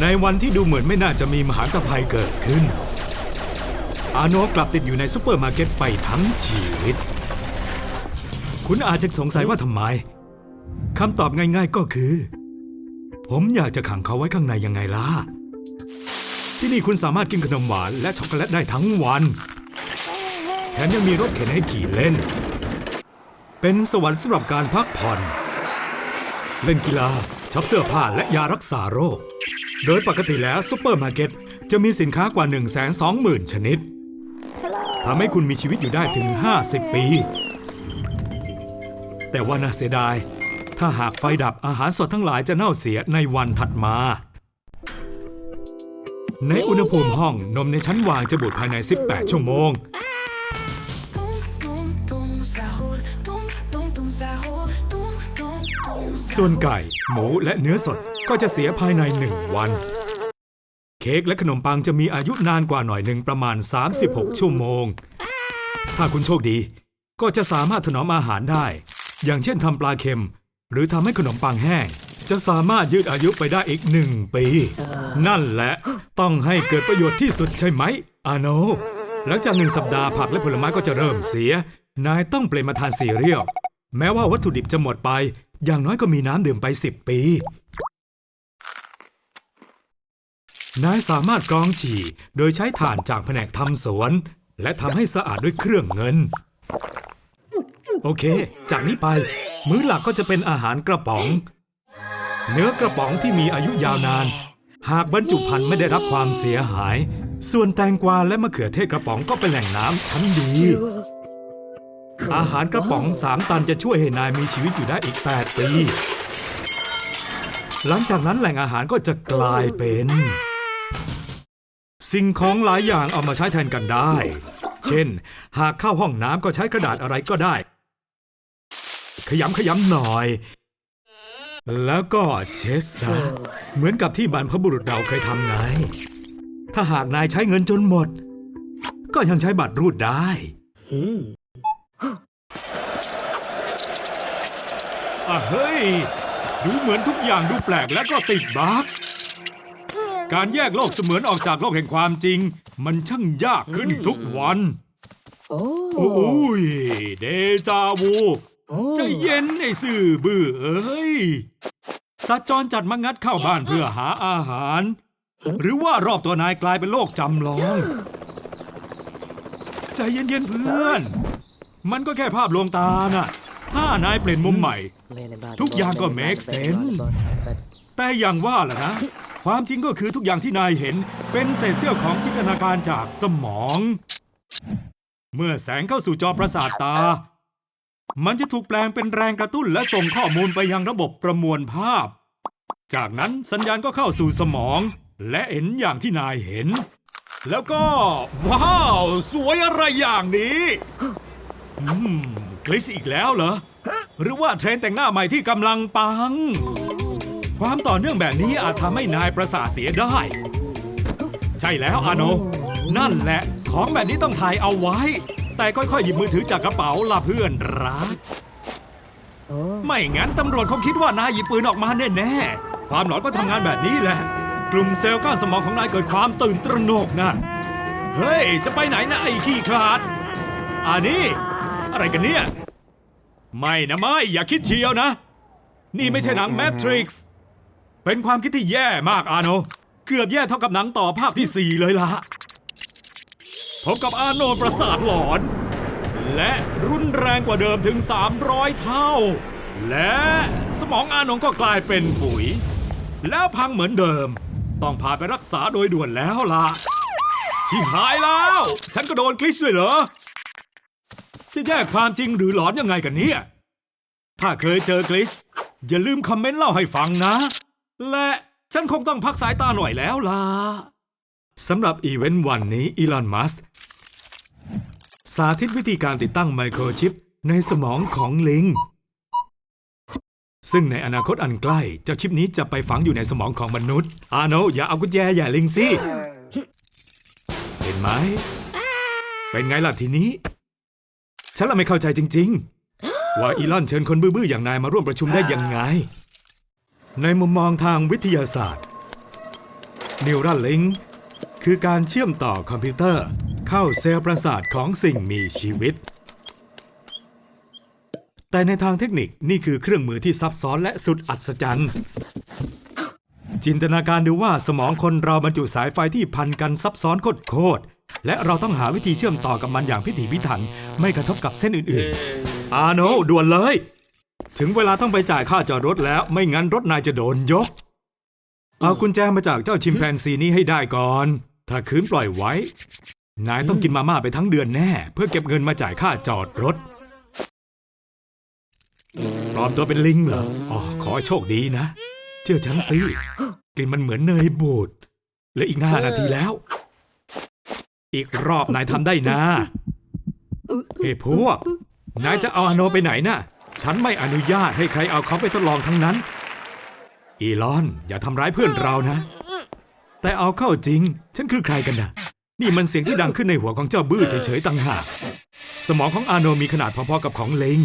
ในวันที่ดูเหมือนไม่น่าจะมีมหาตภัยเกิดขึ้น อาโนะกลับติดอยู่ในซูเปอร์มาร์เก็ตไปทั้งชีวิต คุณอาจจะสงสัยว่าทำไมคำตอบง่ายๆก็คือ ผมอยากจะขังเขาไว้ข้างในยังไงล่ะ ที่นี่คุณสามารถกินขนมหวานและช็อกโกแลตได้ทั้งวัน แถมยังมีรถเข็นให้ขี่เล่น เป็นสวรรค์สำหรับการพักผ่อน เล่นกีฬา ช็อปเสื้อผ้าและยารักษาโรค โดยปกติแล้วซูเปอร์มาร์เก็ตจะมีสินค้ากว่า 1 2 0 0 0 0 ชนิด ทำให้คุณมีชีวิตอยู่ได้ถึง 50 ปี แต่ว่าน่าเสียดาย ถ้าหากไฟดับอาหารสดทั้งหลายจะเน่าเสียในวันถัดมา ในอุณหภูมิห้องนมในชั้นวางจะบูดภายใน 18 ชั่วโมง ส่วนไก่ หมูและเนื้อสดก็จะเสียภายในหนึ่งวัน เค้กและขนมปังจะมีอายุนานกว่าหน่อยหนึ่งประมาณ 36 ชั่วโมง ถ้าคุณโชคดี ก็จะสามารถถนอมอาหารได้ อย่างเช่นทำปลาเค็ม หรือทำให้ขนมปังแห้ง จะสามารถยืดอายุไปได้อีกหนึ่งปี นั่นแหละ ต้องให้เกิดประโยชน์ที่สุดใช่ไหมอาโนหลังจากหนึ่งสัปดาห์ผักและผลไม้ก็จะเริ่มเสีย นายต้องเปลี่ยนมาทานซีเรียล แม้ว่าวัตถุดิบจะหมดไป อย่างน้อยก็มีน้ำดื่มไป10ปี นายสามารถกรองฉี่โดยใช้ถ่านจากแผนกทำสวน และทำให้สะอาดด้วยเครื่องเงิน โอเค จากนี้ไป มื้อหลักก็จะเป็นอาหารกระป๋อง เนื้อกระป๋องที่มีอายุยาวนาน หากบรรจุภัณฑ์ไม่ได้รับความเสียหาย ส่วนแตงกวาและมะเขือเทศกระป๋องก็เป็นแหล่งน้ำชั้นดี อาหารกระป๋องสามตันจะช่วยให้นายมีชีวิตอยู่ได้อีก 8 ปี หลังจากนั้นแหล่งอาหารก็จะกลายเป็น สิ่งของหลายอย่างเอามาใช้แทนกันได้ เช่น หากเข้าห้องน้ำก็ใช้กระดาษอะไรก็ได้ ขยำขยำหน่อย แล้วก็เช็ดซะเหมือนกับที่บรรพบุรุษเราเคยทำไง ถ้าหากนายใช้เงินจนหมด ก็ยังใช้บัตรรูดได้ อะ เฮ้ย ดูเหมือนทุกอย่างดูแปลกและก็ติดบั๊กการแยกโลกเสมือนออกจากโลกแห่งความจริง มันช่างยากขึ้นทุกวัน โอ้โอ้ยเดจาวูใจเย็นไอ้ซื่อบื้อเอ้ยสัตว์จรจัดมางัดเข้าบ้านเพื่อหาอาหาร หรือว่ารอบตัวนายกลายเป็นโลกจำลอง ใจเย็นๆเพื่อน มันก็แค่ภาพลวงตาน่ะ ถ้านายเปลี่ยนมุมใหม่ ทุกอย่างก็ make sense แต่อย่างว่าล่ะนะ ความจริงก็คือทุกอย่างที่นายเห็น เป็นเศษเสี้ยวของจินตนาการจากสมอง เมื่อแสงเข้าสู่จอประสาทตา มันจะถูกแปลงเป็นแรงกระตุ้นและส่งข้อมูลไปยังระบบประมวลภาพ จากนั้นสัญญาณก็เข้าสู่สมอง และเห็นอย่างที่นายเห็น แล้วก็ ว้าว สวยอะไรอย่างนี้อืม กลิชอีกแล้วเหรอ หรือว่าเทรนด์แต่งหน้าใหม่ที่กำลังปัง ความต่อเนื่องแบบนี้อาจทำให้นายประสาทเสียได้ ใช่แล้วอาโน นั่นแหละ ของแบบนี้ต้องถ่ายเอาไว้ แต่ค่อยๆ หยิบมือถือจากกระเป๋าล่ะเพื่อนรักโอ้ไม่งั้นตำรวจคงคิดว่านายหยิบปืนออกมาแน่ๆ ความหลอนก็ทำงานแบบนี้แหละ กลุ่มเซลล์ก้านสมองของนายเกิดความตื่นตระหนกนะ เฮ้ย จะไปไหนนะไอ้ขี้คลาดอันนี้ อะไรกันเนี่ย ไม่นะไม่อย่าคิดเชียวนะ นี่ไม่ใช่หนังแมทริกซ์เป็นความคิดที่แย่มากอาโน เกือบแย่เท่ากับหนังต่อภาคที่ 4 เลยล่ะพบกับอาโนประสาทหลอน และรุนแรงกว่าเดิมถึง 300 เท่า และสมองอานงก็กลายเป็นปุ๋ย แล้วพังเหมือนเดิม ต้องพาไปรักษาโดยด่วนแล้วล่ะ ชิหายแล้ว ฉันก็โดนกลิชด้วยเหรอ จะแยกความจริงหรือหลอนยังไงกันเนี่ย ถ้าเคยเจอกลิชอย่าลืมคอมเมนต์เล่าให้ฟังนะ และฉันคงต้องพักสายตาหน่อยแล้วล่ะสำหรับอีเวนต์วันนี้อีลอนมัสสาธิตวิธีการติดตั้งไมโครชิปในสมองของลิง ซึ่งในอนาคตอันใกล้ เจ้าชิปนี้จะไปฝังอยู่ในสมองของมนุษย์ อาโนอย่าเอากุญแจอย่าลิงสิ เห็นไหม เป็นไงล่ะทีนี้ ฉันละไม่เข้าใจจริง ๆ ว่าอีลอนเชิญคนบื้อๆอย่างนายมาร่วมประชุมได้ยังไง ในมุมมองทางวิทยาศาสตร์ Neuralink คือการเชื่อมต่อคอมพิวเตอร์เข้าเซลล์ประสาทของสิ่งมีชีวิต แต่ในทางเทคนิคนี่คือเครื่องมือที่ซับซ้อนและสุดอัศจรรย์จินตนาการดูว่าสมองคนเราบรรจุสายไฟที่พันกันซับซ้อนโคตรๆ และเราต้องหาวิธีเชื่อมต่อกับมันอย่างพิถีพิถัน ไม่กระทบกับเส้นอื่นๆ อาโนด่วนเลย ถึงเวลาต้องไปจ่ายค่าจอดรถแล้ว ไม่งั้นรถนายจะโดนยก เอากุญแจมาจากเจ้าชิมแปนซีนี้ให้ได้ก่อน ถ้าคืนปล่อยไว้ นายต้องกินมาม่าไปทั้งเดือนแน่ เพื่อเก็บเงินมาจ่ายค่าจอดรถปลอมตัวเป็นลิงเหรอ อ๋อ ขอให้โชคดีนะ เชื่อฉันสิกลิ่นมันเหมือนเนยบูดและอีกห้านาทีแล้ว อีกรอบนายทำได้นะเฮ้พวก นายจะเอาอาโนไปไหนน่ะ ฉันไม่อนุญาตให้ใครเอาเขาไปทดลองทั้งนั้น อีลอน อย่าทำร้ายเพื่อนเรานะ แต่เอาเข้าจริง ฉันคือใครกันนะนี่มันเสียงที่ดังขึ้นในหัวของเจ้าบื้อเฉยๆต่างหาก สมองของอาโนมีขนาดพอๆกับของเลง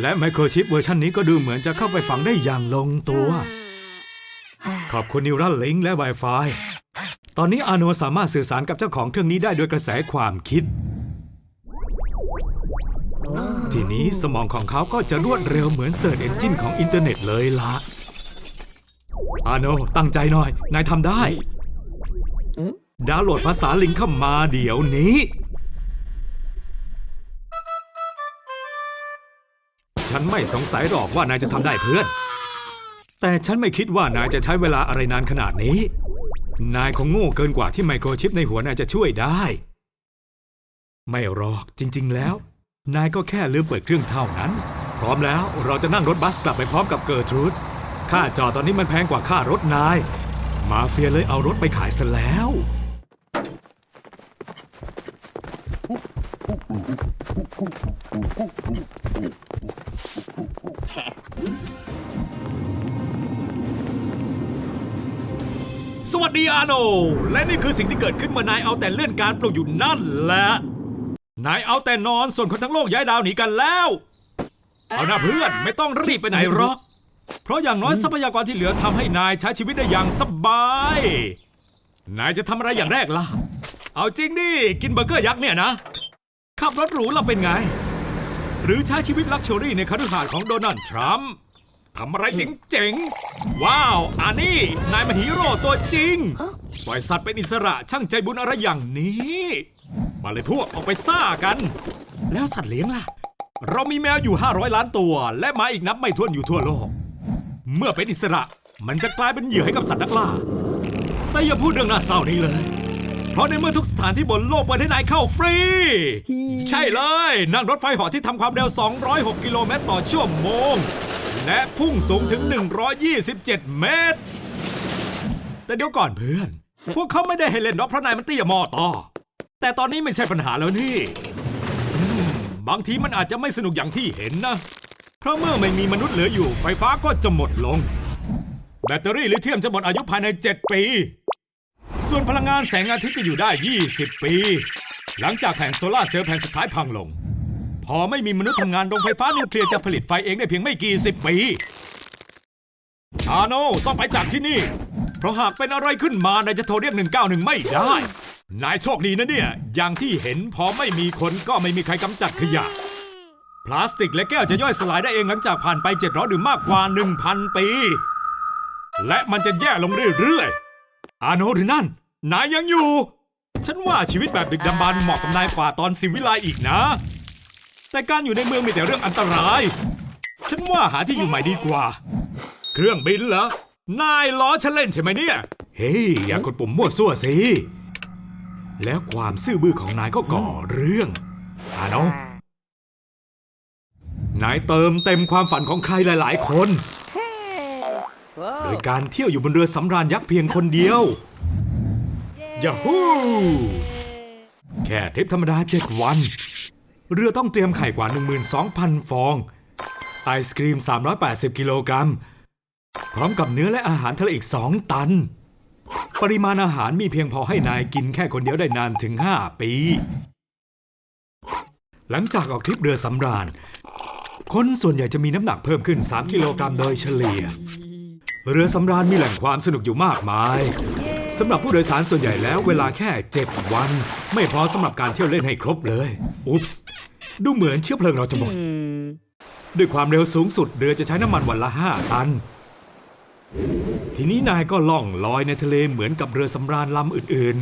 และไมโครชิปเวอร์ชันนี้ก็ดูเหมือนจะเข้าไปฝังได้อย่างลงตัว ขอบคุณนิวรัลลิงและ Wi-Fi ตอนนี้อาโนสามารถสื่อสารกับเจ้าของเครื่องนี้ได้ด้วยกระแสความคิด ทีนี้สมองของเขาก็จะรวดเร็วเหมือนเสิร์ชเอนจินของอินเทอร์เน็ตเลยละอาโนตั้งใจหน่อย นายทำได้ ดาวน์โหลดภาษาลิงเข้ามาเดี๋ยวนี้ ฉันไม่สงสัยหรอกว่านายจะทำได้เพื่อน แต่ฉันไม่คิดว่านายจะใช้เวลาอะไรนานขนาดนี้ นายคงโง่เกินกว่าที่ไมโครชิปในหัวนายจะช่วยได้ ไม่หรอกจริง ๆ แล้ว นายก็แค่ลืมเปิดเครื่องเท่านั้น พร้อมแล้วเราจะนั่งรถบัสกลับไปพร้อมกับเกิร์ทรูดค่าจอดตอนนี้มันแพงกว่าค่ารถนาย มาเฟียเลยเอารถไปขายซะแล้ว สวัสดีอาโน และนี่คือสิ่งที่เกิดขึ้นเมื่อนายเอาแต่เลื่อนการปลูกอยู่นั่นแหละ นายเอาแต่นอนส่วนคนทั้งโลกย้ายดาวหนีกันแล้ว เอาหน้าเพื่อนไม่ต้องรีบไปไหนหรอก เพราะอย่างน้อยทรัพยากรที่เหลือทำให้นายใช้ชีวิตได้อย่างสบาย นายจะทำอะไรอย่างแรกล่ะ เอาจริงดิกินเบอร์เกอร์ยักษ์เนี่ยนะ ขับรถหรูเราเป็นไง หรือใช้ชีวิตลักชัวรี่ในคฤหาสน์ของโดนัลด์ทรัมป์ ทำอะไรเจ๋งๆ ว้าวอันนี้นายมันฮีโร่ตัวจริง ปล่อยสัตว์เป็นอิสระช่างใจบุญอะไรอย่างนี้ มาเลยพวกออกไปซ่ากัน แล้วสัตว์เลี้ยงล่ะ เรามีแมวอยู่ 500 ล้านตัว และหมาอีกนับไม่ถ้วนอยู่ทั่วโลก เมื่อเป็นอิสระมันจะกลายเป็นเหยื่อให้กับสัตว์นักล่า แต่อย่าพูดเรื่องน่าเศร้านี้เลย เพราะในเมื่อทุกสถานที่บนโลกเปิดให้นายเข้าฟรี ใช่เลย นั่งรถไฟเหาะที่ทำความเร็ว 206 กิโลเมตรต่อชั่วโมง และพุ่งสูงถึง 127 เมตร แต่เดี๋ยวก่อนเพื่อน พวกเขาไม่ได้ให้เล่นนกเพราะนายมันเตี้ยมอต่อ แต่ตอนนี้ไม่ใช่ปัญหาแล้วนี่อืมบางทีมันอาจจะไม่สนุกอย่างที่เห็นนะ เพราะเมื่อไม่มีมนุษย์เหลืออยู่ ไฟฟ้าก็จะหมดลง แบตเตอรี่ลิเธียมจะหมดอายุภายใน 7 ปี ส่วนพลังงานแสงอาทิตย์จะอยู่ได้ 20 ปี หลังจากแผงโซลาร์เซลล์แผงสุดท้ายพังลง พอไม่มีมนุษย์ทำงานโรงไฟฟ้านิวเคลียร์จะผลิตไฟเองได้เพียงไม่กี่สิบปี อาโนต้องไปจากที่นี่ เพราะหากเป็นอะไรขึ้นมานายจะโทรเรียก 191 ไม่ได้ นายโชคดีนะเนี่ย อย่างที่เห็นพอไม่มีคนก็ไม่มีใครกำจัดขยะ พลาสติกและแก้วจะย่อยสลายได้เองหลังจากผ่านไป700หรือมากกว่า 1,000 ปี และมันจะแย่ลงเรื่อยๆ อาโนหรือนั่น นายยังอยู่ ฉันว่าชีวิตแบบดึกดำบรรพ์เหมาะกับนายกว่าตอนสิวิไลอีกนะ แต่การอยู่ในเมืองมีแต่เรื่องอันตราย ฉันว่าหาที่อยู่ใหม่ดีกว่า เครื่องบินเหรอ นายล้อฉันเล่นใช่ไหมเนี่ย เฮ้ย อย่ากดปุ่มมั่วซั่วสิ แล้วความซื่อบื้อของนายก็ก่อเรื่องอาโนนายเติมเต็มความฝันของใครหลาย ๆ คน โดยการเที่ยวอยู่บนเรือสำราญยักษ์เพียงคนเดียวยาฮูแค่ทริปธรรมดา7วัน เรือต้องเตรียมไข่กว่า 12,000 ฟอง ไอศครีม 380 กิโลกรัม พร้อมกับเนื้อและอาหารทะเลอีก 2 ตัน ปริมาณอาหารมีเพียงพอให้นายกินแค่คนเดียวได้นานถึง 5 ปี หลังจากออกทริปเรือสำราญ คนส่วนใหญ่จะมีน้ำหนักเพิ่มขึ้น 3 กิโลกรัมโดยเฉลี่ย เรือสำราญมีแหล่งความสนุกอยู่มากมาย สำหรับผู้โดยสารส่วนใหญ่แล้วเวลาแค่ 7 วัน ไม่พอสำหรับการเที่ยวเล่นให้ครบเลย อุ๊ปส์ดูเหมือนเชื้อเพลิงเราจะหมด ด้วยความเร็วสูงสุดเรือจะใช้น้ำมันวันละ 5 ตัน ทีนี้นายก็ล่องลอยในทะเลเหมือนกับเรือสำราญลำอื่น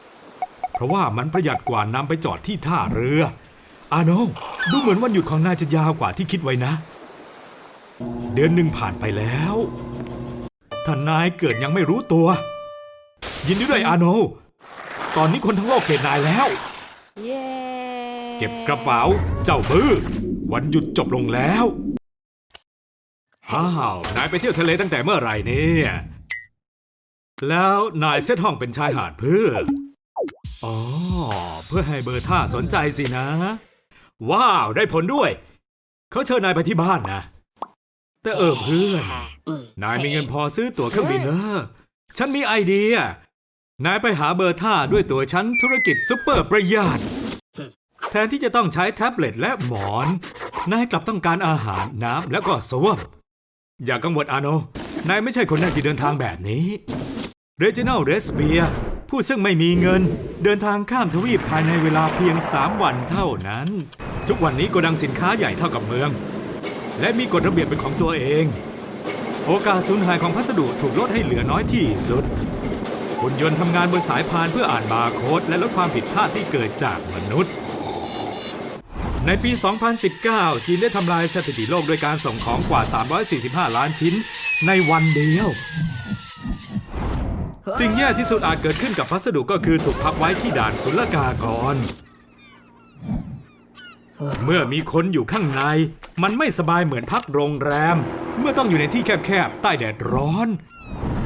ๆ เพราะว่ามันประหยัดกว่านำไปจอดที่ท่าเรือ อาโนดูเหมือนวันหยุดของนายจะยาวกว่าที่คิดไว้นะ เดือนหนึ่งผ่านไปแล้วท่านนายเกิดยังไม่รู้ตัว ยินดีด้วยอาโน ตอนนี้คนทั้งโลกเห็นนายแล้ว เย้เก็บกระเป๋า เจ้าบื้อวันหยุดจบลงแล้วอ้าวนายไปเที่ยวทะเลตั้งแต่เมื่อไหร่เนี่ย แล้วนายเซตห้องเป็นชายหาดเพื่อ อ๋อ เพื่อให้เบอร์ท่าสนใจสินะ ว้าว ได้ผลด้วย เขาเชิญนายไปที่บ้านนะ แต่เออเพื่อน นายมีเงินพอซื้อตั๋วเครื่องบินเนอะฉันมีไอเดีย นายไปหาเบอร์ท่าด้วยตัวชั้นธุรกิจซุปเปอร์ประหยัดแทนที่จะต้องใช้แท็บเล็ตและหมอน นายกลับต้องการอาหารน้ำแล้วก็สวมอย่ากังวลอาโน นายไม่ใช่คนแรกที่เดินทางแบบนี้เรจินัลเรสเปียผู้ซึ่งไม่มีเงิน เดินทางข้ามทวีปภายในเวลาเพียง 3 วันเท่านั้น ทุกวันนี้โกดังสินค้าใหญ่เท่ากับเมือง และมีกฎระเบียบเป็นของตัวเอง โอกาสสูญหายของพัสดุถูกลดให้เหลือน้อยที่สุด หุ่นยนต์ทำงานบนสายพานเพื่ออ่านบาร์โค้ดและลดความผิดพลาดที่เกิดจากมนุษย์ ในปี 2019 จีนได้ทำลายสถิติโลกโดยการส่งของกว่า 345 ล้านชิ้น ในวันเดียว สิ่งแย่ที่สุดอาจเกิดขึ้นกับพัสดุก็คือถูกพักไว้ที่ด่านศุลกากร เมื่อมีคนอยู่ข้างใน มันไม่สบายเหมือนพักโรงแรม เมื่อต้องอยู่ในที่แคบๆ ใต้แดดร้อน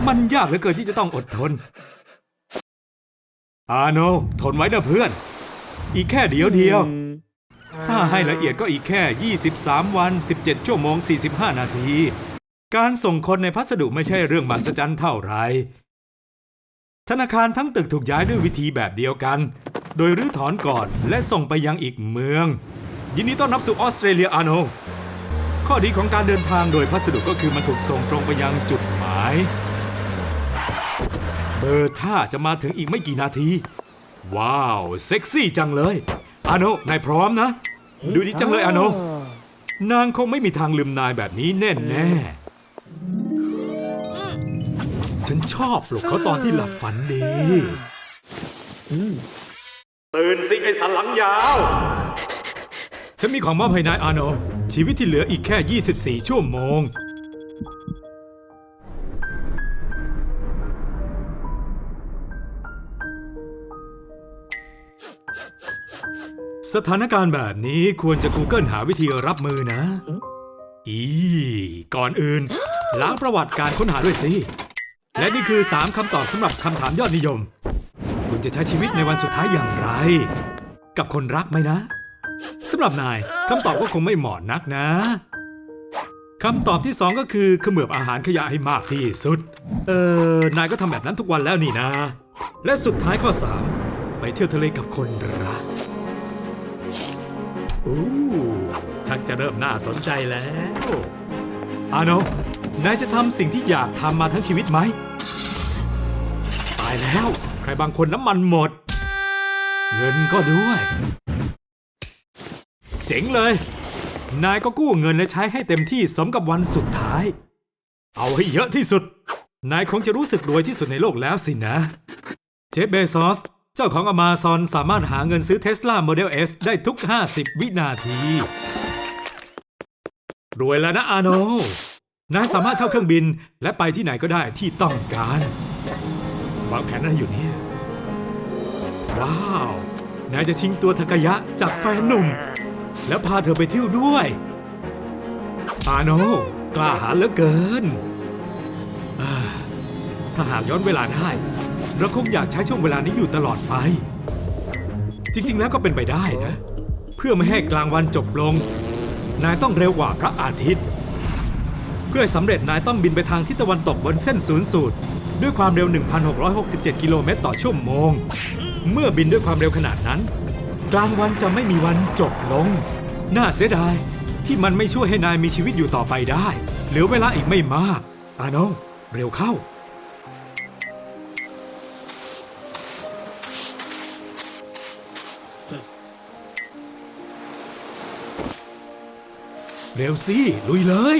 มันยากเหลือเกินที่จะต้องอดทน อาโนทนไว้นะเพื่อน อีกแค่เดียวเดียว ถ้าให้ละเอียดก็อีกแค่ 23 วัน 17 ชั่วโมง 45 นาที การส่งคนในพัสดุไม่ใช่เรื่องมหัศจรรย์เท่าไร ธนาคารทั้งตึกถูกย้ายด้วยวิธีแบบเดียวกัน โดยรื้อถอนก่อนและส่งไปยังอีกเมือง ยินดีต้อนรับสู่ออสเตรเลียอาโนข้อดีของการเดินทางโดยพัสดุก็คือมันถูกส่งตรงไปยังจุดหมาย เบอร์ท่าจะมาถึงอีกไม่กี่นาที ว้าว เซ็กซี่จังเลย อาโนนายพร้อมนะ ดูดีจังเลยอาโนนางคงไม่มีทางลืมนายแบบนี้แน่แน่ๆฉันชอบปลุกเขาตอนที่หลับฝันดีตื่นสิไอ้สันหลังยาว ฉันมีของมอบให้นายอาโนชีวิตที่เหลืออีกแค่ 24 ชั่วโมง สถานการณ์แบบนี้ควรจะ Google หาวิธีรับมือนะ อีก่อนอื่น ล้างประวัติการค้นหาด้วยสิ และนี่คือ 3คำตอบสำหรับคำถามยอดนิยม คุณจะใช้ชีวิตในวันสุดท้ายอย่างไร กับคนรักไหมนะสำหรับนายคำตอบก็คงไม่เหมาะนักนะคำตอบที่สองก็คือเขมือบอาหารขยะให้มากที่สุด เออนายก็ทำแบบนั้นทุกวันแล้วนี่นะ และสุดท้ายข้อสามไปเที่ยวทะเลกับคนรัก อู้ชักจะเริ่มน่าสนใจแล้ว อาโนนายจะทำสิ่งที่อยากทำมาทั้งชีวิตไหม ตายแล้ว ใครบางคนน้ำมันหมด เงินก็ด้วย เจ๋งเลย นายก็กู้เงินและใช้ให้เต็มที่สมกับวันสุดท้าย เอาให้เยอะที่สุด นายคงจะรู้สึกรวยที่สุดในโลกแล้วสินะ เจฟเบซอส เจ้าของ Amazon สามารถหาเงินซื้อ Tesla Model S ได้ทุก 50 วินาที รวยแล้วนะอาโนนายสามารถเช่าเครื่องบินและไปที่ไหนก็ได้ที่ต้องการวางแผนอะไรอยู่เนี่ย ว้าว นายจะชิงตัวทากายะจากแฟนหนุ่ม แล้วพาเธอไปเที่ยวด้วย อาโนกล้าหาญเหลือเกิน ถ้าหากย้อนเวลาได้ เราคงอยากใช้ช่วงเวลานี้อยู่ตลอดไป จริง ๆ แล้วก็เป็นไปได้นะ เพื่อไม่ให้กลางวันจบลง นายต้องเร็วกว่าพระอาทิตย์ เพื่อให้สำเร็จนายต้องบินไปทางทิศตะวันตกบนเส้นศูนย์สูตร ด้วยความเร็ว 1,667 กิโลเมตรต่อชั่วโมง เมื่อบินด้วยความเร็วขนาดนั้น กลางวันจะไม่มีวันจบลง น่าเสียดายที่มันไม่ช่วยให้นายมีชีวิตอยู่ต่อไปได้ เหลือเวลาอีกไม่มากอานงเร็วเข้า เร็วสิลุยเลย